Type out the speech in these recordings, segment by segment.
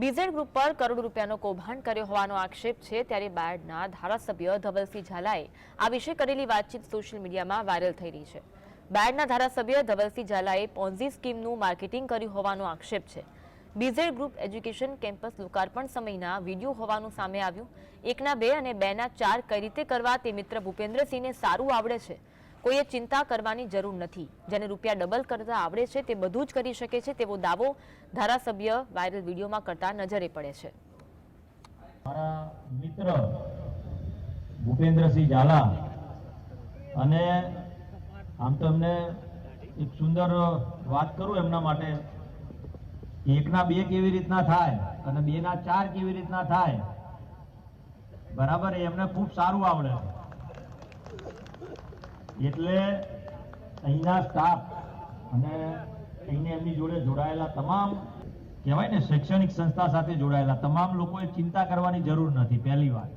BZ group પર કરોડ રૂપિયાનો કૌભાંડ કર્યો હોવાનો આક્ષેપ છે, ત્યારે બાયડના ધારાસભ્ય ધવલસિંહ ઝાલાએ આ વિશે કરેલી વાતચીત સોશિયલ મીડિયામાં વાયરલ થઈ રહી છે. બાયડના ધારાસભ્ય ધવલસિંહ ઝાલાએ પોન્ઝી સ્કીમનું માર્કેટિંગ કર્યું હોવાનો આક્ષેપ છે. બીઝેડ ગ્રુપ એજ્યુકેશન કેમ્પસ લોકાર્પણ સમયના વીડિયો હોવાનું સામે આવ્યું. એકના બે અને બેના ચાર કઈ રીતે કરવા તે મિત્ર ભૂપેન્દ્રસિંહને સારું આવડે છે. કોઈએ ચિંતા કરવાની જરૂર નથી. જેને રૂપિયા ડબલ કરતા આવડે છે, તે બધું જ કરી શકે છે, તેવો દાવો ધારાસભ્ય વાયરલ વિડીયોમાં કરતા નજરે પડે છે. મારા મિત્ર ભૂપેન્દ્રસિંહ ઝાલા અને આમ તો એમને એક સુંદર વાત કરું એમના માટે, એકના બે કેવી રીતના થાય અને બે ના ચાર કેવી રીતના થાય, બરાબર એમને ખૂબ સારું આવડે. એટલે અહીંના સ્ટાફ અને અહીંને એમની જોડે જોડાયેલા તમામ, કહેવાય ને, શૈક્ષણિક સંસ્થા સાથે જોડાયેલા તમામ લોકોએ ચિંતા કરવાની જરૂર નથી, પહેલી વાત.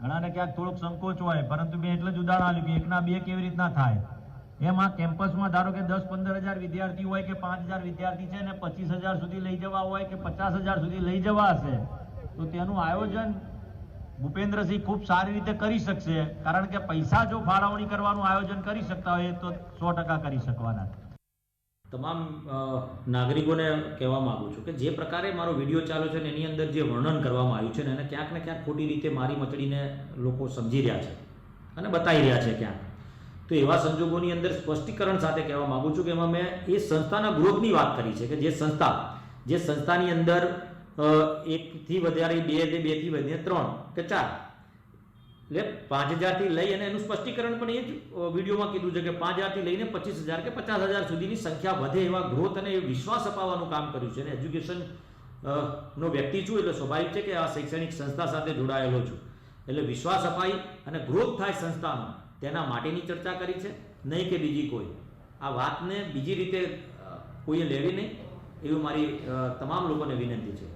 ઘણાને ક્યાંક થોડોક સંકોચ હોય, પરંતુ મેં એટલે જ ઉદાહરણ આપ્યું કે એકના બે કેવી રીતના થાય? એમ આ કેમ્પસમાં ધારો કે દસ પંદર હજાર વિદ્યાર્થી હોય કે પાંચ હજાર વિદ્યાર્થી છે ને પચીસ હજાર સુધી લઈ જવા હોય કે પચાસ હજાર સુધી લઈ જવા હશે, તો તેનું આયોજન ભૂપેન્દ્રસિંહ ખૂબ સારી રીતે કરી શકશે, કારણ કે પૈસા જો ફાળવણી કરવાનું આયોજન કરી શકતા હોય, તો સો ટકા કરી શકવાના. તમામ નાગરિકોને કહેવા માંગુ છું કે જે પ્રકારે મારો વીડિયો ચાલ્યો છે ને એની અંદર જે વર્ણન કરવામાં આવ્યું છે ને, એને ક્યાંક ને ક્યાંક ખોટી રીતે મારી મચડીને લોકો સમજી રહ્યા છે અને બતાવી રહ્યા છે ક્યાંક. તો એવા સંજોગોની અંદર સ્પષ્ટીકરણ સાથે કહેવા માગું છું કે એમાં મેં એ સંસ્થાના ગ્રોથની વાત કરી છે કે જે સંસ્થા, જે સંસ્થાની અંદર એકથી વધારે, બે ને બેથી વધીને ત્રણ કે ચાર. એટલે પાંચ હજારથી લઈ અને એનું સ્પષ્ટીકરણ પણ એ જ વિડીયોમાં કીધું છે કે પાંચ હજારથી લઈને પચીસ હજાર કે પચાસ હજાર સુધીની સંખ્યા વધે એવા ગ્રોથ અને વિશ્વાસ અપાવવાનું કામ કર્યું છે. અને એજ્યુકેશન નો વ્યક્તિ છું એટલે સ્વાભાવિક છે કે આ શૈક્ષણિક સંસ્થા સાથે જોડાયેલો છું. એટલે વિશ્વાસ અપાઈ અને ગ્રોથ થાય સંસ્થાનો તેના માટેની ચર્ચા કરી છે. નહીં કે બીજી કોઈ. આ વાતને બીજી રીતે કોઈએ લેવી નહીં, એવી મારી તમામ લોકોને વિનંતી છે.